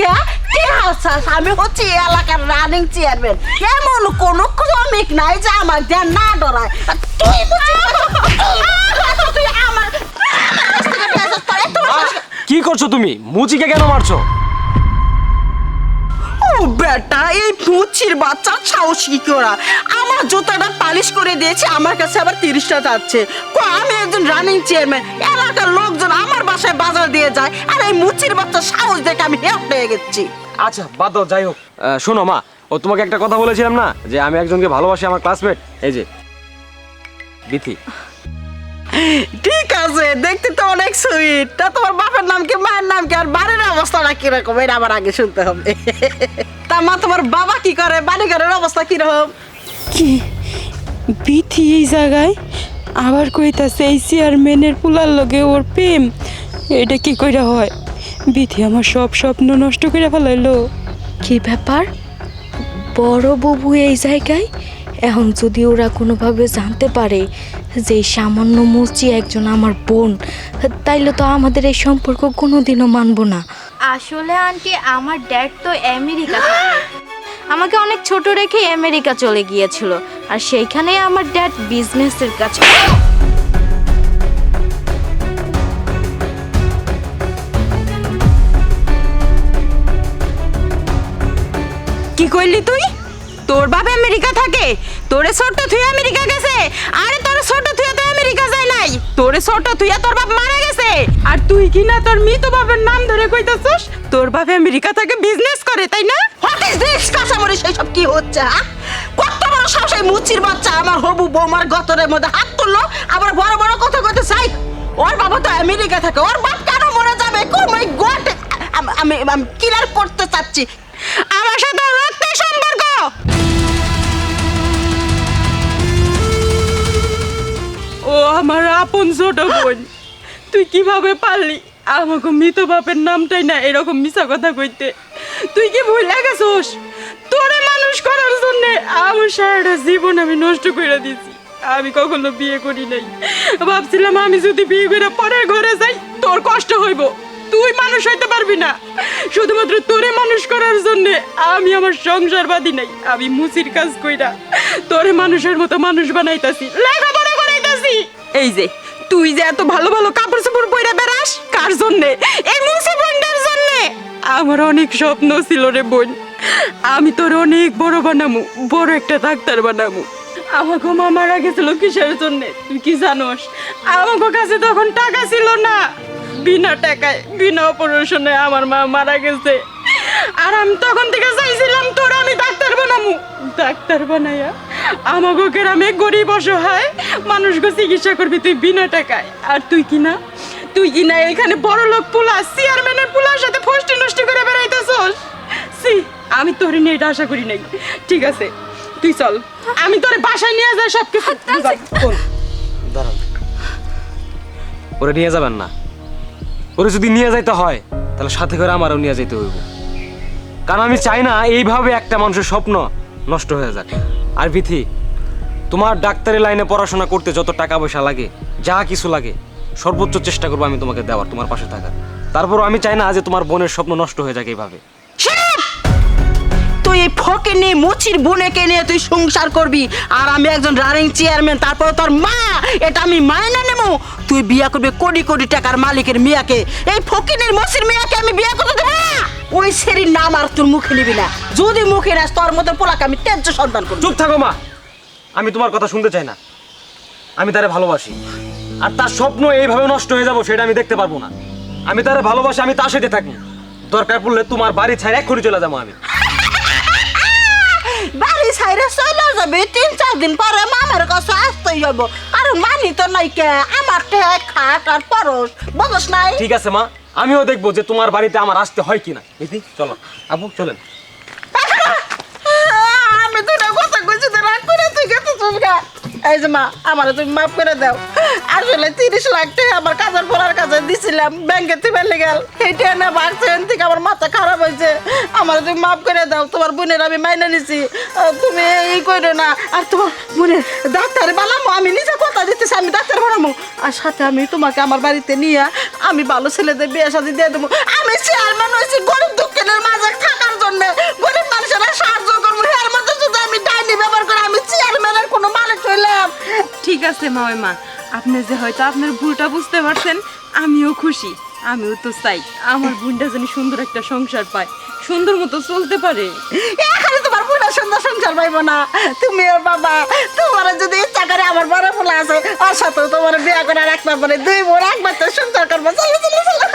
কে? কে হাসাস? আমি হচ্ছি এলাকার রানিং চেয়ারম্যান এমন কোন ক্রমিক নাই যে আমার দেন না ডরায়। তুই তুই আমার কি করছ তুমি? মুচিকে কেন মারছো? বেটা এই বাচ্চা সাহস কি করা আমার জুতাটা পালিশ করে দিয়েছে, আমার কাছে আবার তিরিশটা যাচ্ছে। আমি একজন রানিং চেয়ারম্যান এলাকার লোকজন আমার বাসায় বাজার দিয়ে যায়, আর এই মুচির বাচ্চা সাহস দেখে আমি গেছি। আচ্ছা বাদ যাই হোক। শোনো মা, ও তোমাকে একটা কথা বলেছিলাম না, যে আমি একজনকে ভালোবাসি আমার ক্লাসমেট এই যে ঠিক আছে দেখতে তো অনেক সুইট তা তোমার বাপের নাম কি মায়ের নাম কি আর বাড়ির অবস্থাটা কীরকম? এটা আবার আগে শুনতে হবে। তা মা তোমার বাবা কি করে? বাড়ি ঘরের অবস্থা কীরকম? কি? বিথি এই জায়গায়? আবার কইতাছে এই চেয়ারম্যানের পুলার লগে ওর প্রেম। এটা কি কইরা হয়? বিথি আমার সব স্বপ্ন নষ্ট করে ফেলাইলো। কি ব্যাপার? বড় বাবু এই জায়গায়? এখন যদি ওরা কোনোভাবে জানতে পারে যে সামান্য মুচি একজন আমার বোন তাইলে তো আমাদের এই সম্পর্ক কোনোদিনও মানব না। আসলে আন্টি আমার ড্যাড তো আমেরিকা আমাকে অনেক ছোট রেখে আমেরিকা চলে গিয়েছিল আর সেইখানেই আমার ড্যাড বিজনেসের কাছে। কি কইলি তুই? তোর বাপ আমেরিকা থাকে তোরে ছোট তুই আমেরিকা গেছে আরে তোর ছোট তুই তো আমেরিকা যায় নাই তোরে ছোট তুই তোর বাপ মারা গেছে। আর তুই কি না তোর মৃত বাপের নাম ধরে কইতাছস? তোর বাপ আমেরিকা থেকে বিজনেস করে তাই না? হোয়াট ইজ দিস কাঁচামরি সব কি হচ্ছে হ্যাঁ কত বড় সাহস মুচির বাচ্চা আমার হবু বৌমার গতরের মধ্যে হাত তুললো আবার বড় বড় কথা কইতে চাই। ওর বাবা তো আমেরিকা থাকে ওর বাপ কেন মরে যাবে? কো মাই গড আমি আমি কিলার করতে চাচ্ছি। আমার সাথে আমার আপন ছোট বোন। তুই কীভাবে পারলি? আমাকে মৃত বাপের নামটাই না এরকম মিছা কথা কইতে। তুই কি ভুলে গেছোস? তোরে মানুষ করার জন্য আমার সারাটা জীবন আমি নষ্ট করে দিছি আমি কখনো বিয়ে করি নাই। ভাবছিলাম আমি যদি বিয়ে করে পরের ঘরে যাই, তোর কষ্ট হইব। তুই মানুষ হইতে পারবি না। শুধুমাত্র তোরে মানুষ করার জন্য আমি আমার সংসার বাদি নাই। আমি মুসির কাজ কইরা তোরে মানুষের মতো মানুষ বানাইতাছি। করাইতাছি এই যে, তুই যে এত ভালো ভালো কাপড় চোপড় পরে বেড়াস, কার জন্য? এই মুসি বোনটার জন্য। আমার অনেক স্বপ্ন ছিল রে বোন। আমি তোর অনেক বড় বানামু, বড় একটা ডাক্তার বানামু। আমাকে মা মারা গেছিল কিসের জন্য, তুই কি জানোস? আমাকে কাছে তখন টাকা ছিল না। বিনা টাকায়, বিনা অপারেশনে আমার মা মারা গেছে। আর আমি তখন থেকে চাইছিলাম তোর আমি ডাক্তার বানামু। ডাক্তার বানাইয়া আমাকে গ্রামে গরিব অসহায় মানুষকে চিকিৎসা করবি তুই বিনা টাকায়। আর তুই কি না? তুই কি না এখানে বড় লোক পোলা চেয়ারম্যানের পোলার সাথে ফষ্টি নষ্টি করে বেড়াইতেছস? সি আমি তোর নিয়ে এটা আশা করি নাই। ঠিক আছে তুই চল। আমি তোর বাসায় নিয়ে যাই সব কিছু দাঁড়ান। ওরে নিয়ে যাবেন না। ওরে যদি নিয়ে যাইতে হয় তাহলে সাথে করে আমারও নিয়ে যাইতে হইব। কারণ আমি চাই না এইভাবে একটা মানুষের স্বপ্ন নষ্ট হয়ে যাক। আর বিথি, তোমার ডাক্তারি লাইনে পড়াশোনা করতে যত টাকা পয়সা লাগে, যা কিছু লাগে, সর্বোচ্চ চেষ্টা করব আমি তোমাকে দেওয়ার, তোমার পাশে থাকার। তারপরও আমি চাই না যে তোমার বোনের স্বপ্ন নষ্ট হয়ে যাক এইভাবে। তুই এই ফকে নিয়ে, মুচির বোনেকে নিয়ে তুই সংসার করবি, আর আমি একজন রানিং চেয়ারম্যান তারপর তোর মা, এটা আমি মায়না নেব। তুই বিয়া করবি কোটি কোটি টাকার মালিকের মিয়াকে, এই ফকিনের মুচির মিয়াকে আমি বিয়া করতে দেবো না! ওই সেরির নাম আর তোর মুখে নিবি না। যদি মুখে নাস তোর মতো পোলাকে আমি ত্যায্য সন্তান করব চুপ থাকো মা। আমি তোমার কথা শুনতে চাই না। আমি তারে ভালোবাসি। আর তার স্বপ্ন এইভাবে নষ্ট হয়ে যাব সেটা আমি দেখতে পারব না। আমি তারে ভালোবাসি আমি তার সাথে থাকি। দরকার পড়লে তোমার বাড়ি ছাড়া এক করে চলে যাব আমি। বাড়ি সাইরে চলে যাবে তিন চার দিন পরে মামার কাছে আসতেই হব কারণ মানি তো নাই কে আমার ঠেক খাট আর পরশ বুঝস নাই? ঠিক আছে মা। আমিও দেখব যে তোমার বাড়িতে আমার আসতে হয় কিনা। দিদি চলো। আপু চলেন। আমার তিরিশ লাখ থেকে মাফ করে তোমার বোনের আমি মাইনে নিছি। তুমি এই করো না, আর তোমার বোনের ডাক্তার বানাবো আমি নিজে কথা দিতেছি, আমি ডাক্তার বানাবো আর সাথে আমি তোমাকে আমার বাড়িতে নিয়ে আমি ভালো ছেলেদের বিয়ে সাথে দিয়ে দেবো। আমি চেয়ারম্যান হয়েছি, গরিব দুঃখের মাঝে মা ওই মা আপনি যে হয়তো আপনার ভুলটা বুঝতে পারছেন, আমিও খুশি, আমিও তো চাই। আমার বোনটা যেন সুন্দর একটা সংসার পায়, সুন্দর মতো চলতে পারে। এখানে তোমার পুরো সুন্দর সংসার পাইব না। তুমি ওর বাবা, তোমার যদি ইচ্ছা করে আমার বড় ফুলা আছে, ওর সাথে তোমার বিয়ে করে রাখতে পারে দুই বোন একবার তো সংসার করব। চলো চলো চলো।